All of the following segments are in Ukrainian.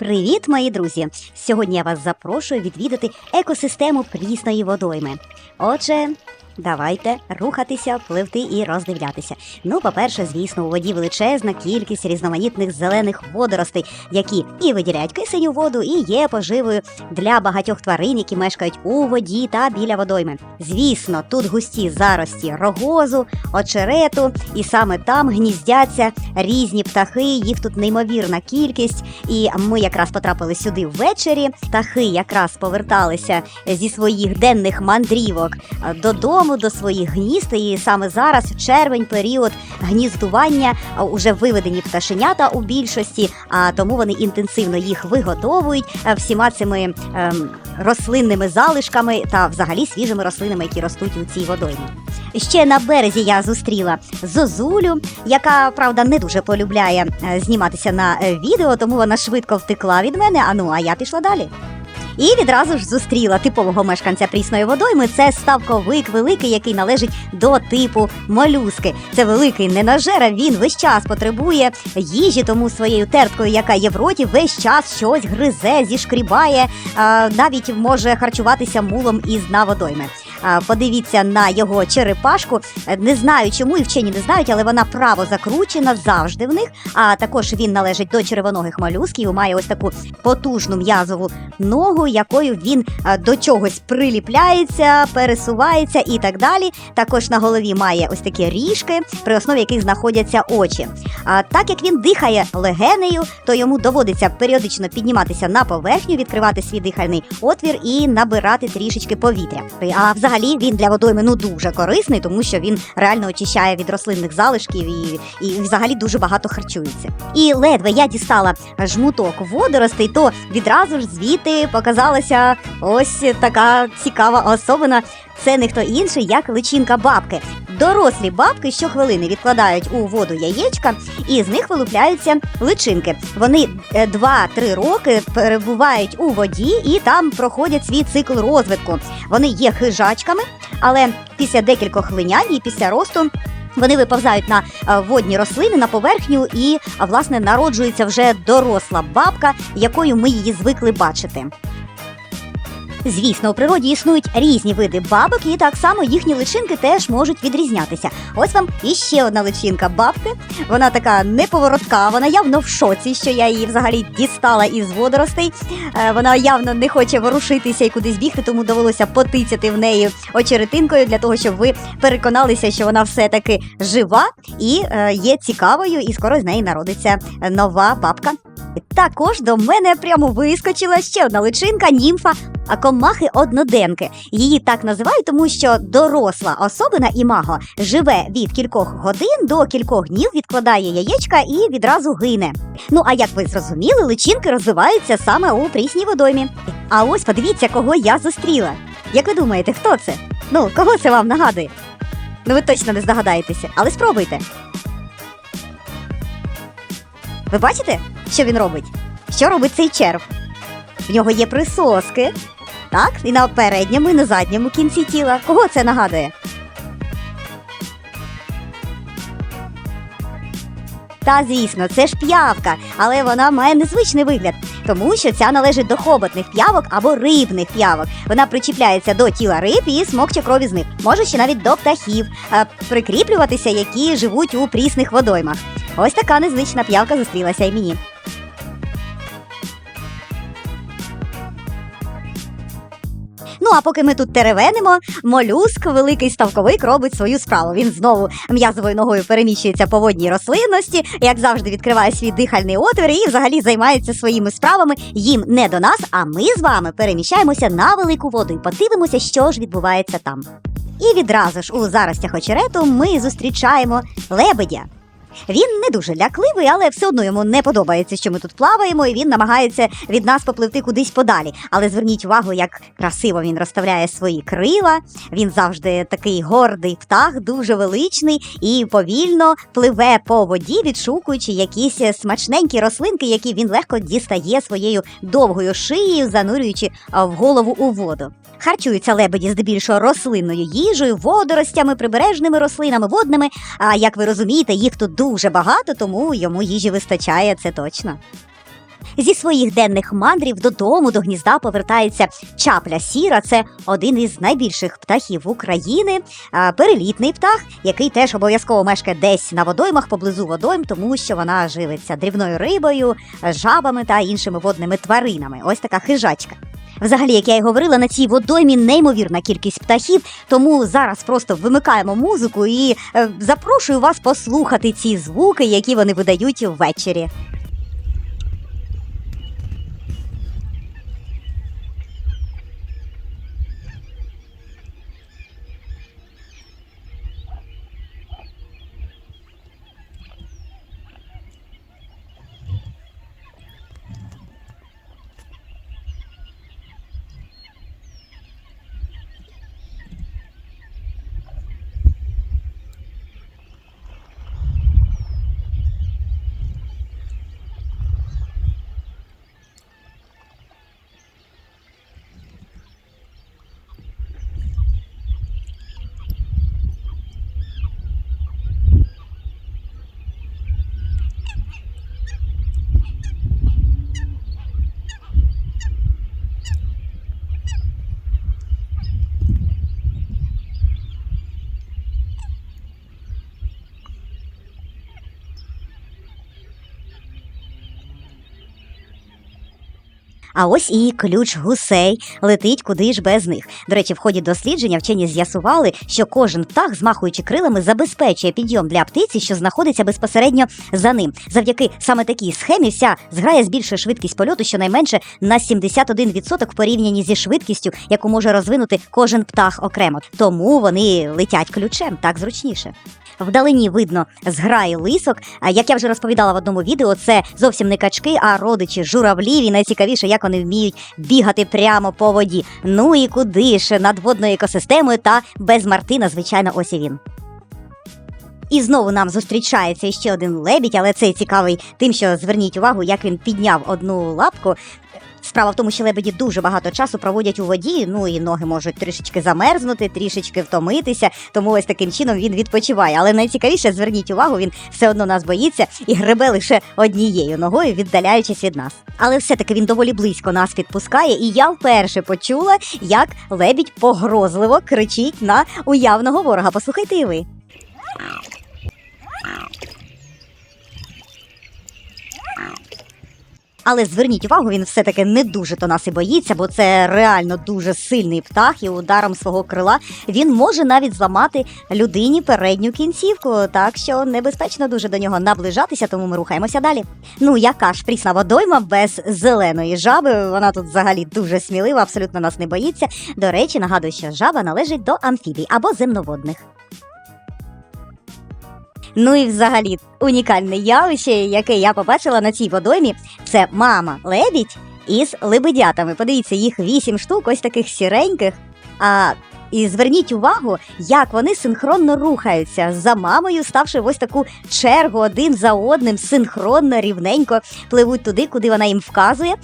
Привіт, мої друзі! Сьогодні я вас запрошую відвідати екосистему прісної водойми. Отже, давайте рухатися, пливти і роздивлятися. Ну, по-перше, звісно, у воді величезна кількість різноманітних зелених водоростей, які і виділяють кисень у воду, і є поживою для багатьох тварин, які мешкають у воді та біля водойми. Звісно, тут густі зарості рогозу, очерету, і саме там гніздяться різні птахи. Їх тут неймовірна кількість. І ми якраз потрапили сюди ввечері. Птахи якраз поверталися зі своїх денних мандрівок е, додому, до своїх гнізд. І саме зараз червень, період гніздування, уже виведені пташенята у більшості, а тому вони інтенсивно їх виготовують е, всіма цими ем, рослинними залишками та взагалі свіжими рослинами, які ростуть у цій водоймі. Ще на березі я зустріла Зозулю, яка правда не дуже полюбляє е, зніматися на е, відео, тому вона швидко втекла від мене. А ну а я пішла далі. І відразу ж зустріла типового мешканця прісної водойми. Це ставковик великий, який належить до типу молюски. Це великий ненажера. Він весь час потребує їжі, тому своєю терткою, яка є в роті, весь час щось гризе, зішкрібає, навіть може харчуватися мулом із дна водойми. Подивіться на його черепашку. Е, Не знаю, чому і вчені не знають, але вона право закручена завжди в них. А також він належить до червоногих молюсків. Має ось таку потужну м'язову ногу, якою він до чогось приліпляється, пересувається і так далі. Також на голові має ось такі ріжки, при основі яких знаходяться очі. А так як він дихає легенею, то йому доводиться періодично підніматися на поверхню, відкривати свій дихальний отвір і набирати трішечки повітря. А взагалі він для водойми ну дуже корисний, тому що він реально очищає від рослинних залишків і, і взагалі дуже багато харчується. І ледве я дістала жмуток водоростей, то відразу ж звідти показалася ось така цікава особина. Це не хто інший, як личинка бабки. Дорослі бабки щохвилини відкладають у воду яєчка, і з них вилупляються личинки. Вони е, 2-3 роки перебувають у воді і там проходять свій цикл розвитку. Вони є хижачками, але після декількох линянь і після росту. Вони виповзають на е, водні рослини на поверхню і власне народжується вже доросла бабка, якою ми її звикли бачити. Звісно, у природі існують різні види бабок, і так само їхні личинки теж можуть відрізнятися. Ось вам іще одна личинка бабки. Вона така неповоротка, вона явно в шоці, що я її взагалі дістала із водоростей. Е, Вона явно не хоче ворушитися і кудись бігти, тому довелося потицяти в неї очеретинкою для того, щоб ви переконалися, що вона все-таки жива і е, є цікавою, і скоро з неї народиться нова бабка. Також до мене прямо вискочила ще одна личинка, німфа а комахи одноденки. Її так називають, тому що доросла особина імаго живе від кількох годин до кількох днів, відкладає яєчка і відразу гине. Ну а як ви зрозуміли, личинки розвиваються саме у прісній водоймі. А ось подивіться, кого я зустріла. Як ви думаєте, хто це? Ну, кого це вам нагадує? Ну ви точно не здогадаєтеся, але спробуйте. Ви бачите, що він робить? Що робить цей черв? В нього є присоски, так, і на передньому, і на задньому кінці тіла. Кого це нагадує? Та звісно, це ж п'явка, але вона має незвичний вигляд, тому що ця належить до хоботних п'явок або рибних п'явок. Вона причіпляється до тіла риб і смокче крові з них. Може ще навіть до птахів прикріплюватися, які живуть у прісних водоймах. Ось така незвична п'явка зустрілася й мені. Ну а поки ми тут теревенимо, молюск, великий ставковик, робить свою справу. Він знову м'язовою ногою переміщується по водній рослинності, як завжди, відкриває свій дихальний отвір і взагалі займається своїми справами. Їм не до нас, а ми з вами переміщаємося на велику воду і подивимося, що ж відбувається там. І відразу ж у заростях очерету ми зустрічаємо лебедя. Він не дуже лякливий, але все одно йому не подобається, що ми тут плаваємо, і він намагається від нас попливти кудись подалі. Але зверніть увагу, як красиво він розставляє свої крила. Він завжди такий гордий птах, дуже величний і повільно пливе по воді, відшукуючи якісь смачненькі рослинки, які він легко дістає своєю довгою шиєю, занурюючи в голову у воду. Харчуються лебеді здебільшого рослинною їжею, водоростями, прибережними рослинами, водними. А як ви розумієте, їх тут дуже багато, тому йому їжі вистачає, це точно. Зі своїх денних мандрів додому до гнізда повертається чапля сіра. Це один із найбільших птахів України, перелітний птах, який теж обов'язково мешкає десь на водоймах поблизу водойм, тому що вона живиться дрібною рибою, жабами та іншими водними тваринами. Ось така хижачка. Взагалі, як я й говорила, на цій водоймі неймовірна кількість птахів, тому зараз просто вимикаємо музику і е, запрошую вас послухати ці звуки, які вони видають ввечері. А ось і ключ гусей летить куди ж без них. До речі, в ході дослідження вчені з'ясували, що кожен птах, змахуючи крилами, забезпечує підйом для птиці, що знаходиться безпосередньо за ним. Завдяки саме такій схемі вся зграя збільшує швидкість польоту щонайменше на 71% в порівнянні зі швидкістю, яку може розвинути кожен птах окремо. Тому вони летять ключем так зручніше. Вдалині видно зграї лисок. Як я вже розповідала в одному відео, це зовсім не качки, а родичі журавлів. І найцікавіше, як вони вміють бігати прямо по воді. Ну і куди ж над водною екосистемою та без Мартина, звичайно, ось і він. І знову нам зустрічається ще один лебідь, але цей цікавий тим, що зверніть увагу, як він підняв одну лапку. Справа в тому, що лебеді дуже багато часу проводять у воді, ну і ноги можуть трішечки замерзнути, трішечки втомитися, тому ось таким чином він відпочиває. Але найцікавіше, зверніть увагу, він все одно нас боїться і гребе лише однією ногою, віддаляючись від нас. Але все-таки він доволі близько нас підпускає, і я вперше почула, як лебідь погрозливо кричить на уявного ворога. Послухайте і ви. Але зверніть увагу, він все-таки не дуже то нас і боїться, бо це реально дуже сильний птах, і ударом свого крила він може навіть зламати людині передню кінцівку. Так що небезпечно дуже до нього наближатися, тому ми рухаємося далі. Ну яка ж прісна водойма без зеленої жаби? Вона тут взагалі дуже смілива, абсолютно нас не боїться. До речі, нагадую, що жаба належить до амфібій або земноводних. Ну і взагалі унікальне явище, яке я побачила на цій водоймі, це мама лебідь із лебедятами. Подивіться, їх вісім штук, ось таких сіреньких. А і зверніть увагу, як вони синхронно рухаються за мамою, ставши ось таку чергу один за одним, синхронно, рівненько пливуть туди, куди вона їм вказує.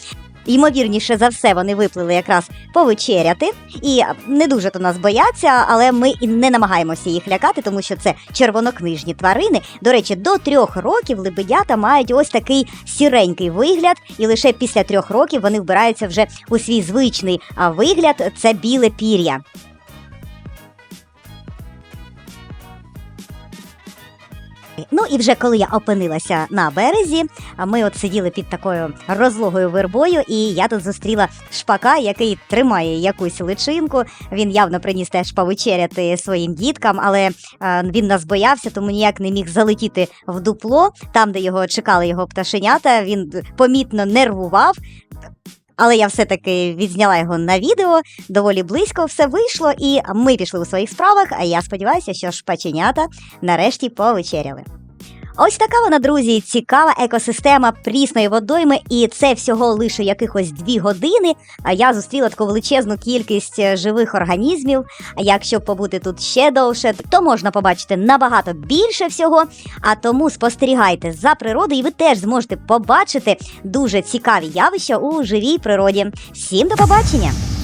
Ймовірніше за все, вони виплили якраз повечеряти, і не дуже то нас бояться, але ми і не намагаємося їх лякати, тому що це червонокнижні тварини. До речі, до трьох років лебедята мають ось такий сіренький вигляд, і лише після трьох років вони вбираються вже у свій звичний вигляд це біле пір'я. Ну і вже коли я опинилася на березі, а ми от сиділи під такою розлогою вербою, і я тут зустріла шпака, який тримає якусь личинку. Він явно приніс теж повечеряти своїм діткам, але він нас боявся, тому ніяк не міг залетіти в дупло, там, де його чекали його пташенята. Він помітно нервував. Але я все-таки відзняла його на відео, доволі близько все вийшло, і ми пішли у своїх справах. А я сподіваюся, що шпаченята нарешті повечеряли. Ось така вона, друзі, цікава екосистема прісної водойми, і це всього лише якихось дві години. А я зустріла таку величезну кількість е, живих організмів. Якщо побути тут ще довше, то можна побачити набагато більше всього. А тому спостерігайте за природою, і ви теж зможете побачити дуже цікаві явища у живій природі. Всім до побачення!